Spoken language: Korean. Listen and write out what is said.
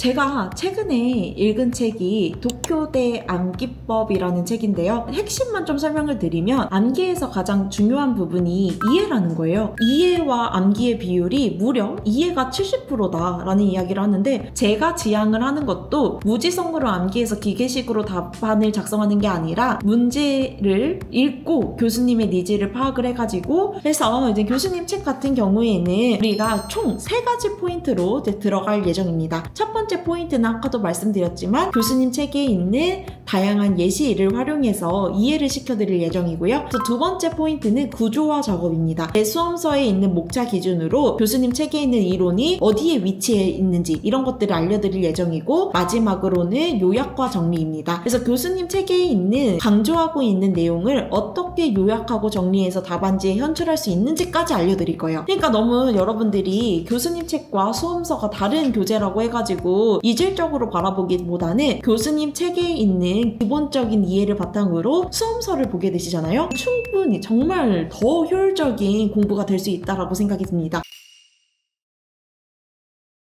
제가 최근에 읽은 책이 도쿄대 암기법이라는 책인데요. 핵심만 좀 설명을 드리면 암기에서 가장 중요한 부분이 이해라는 거예요. 이해와 암기의 비율이 무려 이해가 70%다라는 이야기를 하는데 제가 지향을 하는 것도 무지성으로 암기해서 기계식으로 답안을 작성하는 게 아니라 문제를 읽고 교수님의 니즈를 파악을 해가지고 해서 이제 교수님 책 같은 경우에는 우리가 총 세 가지 포인트로 들어갈 예정입니다. 첫 번째 포인트는 아까도 말씀드렸지만 교수님 책에 있는 다양한 예시를 활용해서 이해를 시켜드릴 예정이고요. 두 번째 포인트는 구조화 작업입니다. 내 수험서에 있는 목차 기준으로 교수님 책에 있는 이론이 어디에 위치해 있는지 이런 것들을 알려드릴 예정이고 마지막으로는 요약과 정리입니다. 그래서 교수님 책에 있는 강조하고 있는 내용을 어떻게 요약하고 정리해서 답안지에 현출할 수 있는지까지 알려드릴 거예요. 그러니까 너무 여러분들이 교수님 책과 수험서가 다른 교재라고 해가지고 이질적으로 바라보기보다는 교수님 책에 있는 기본적인 이해를 바탕으로 수험서를 보게 되시잖아요. 충분히 정말 더 효율적인 공부가 될 수 있다라고 생각이 듭니다.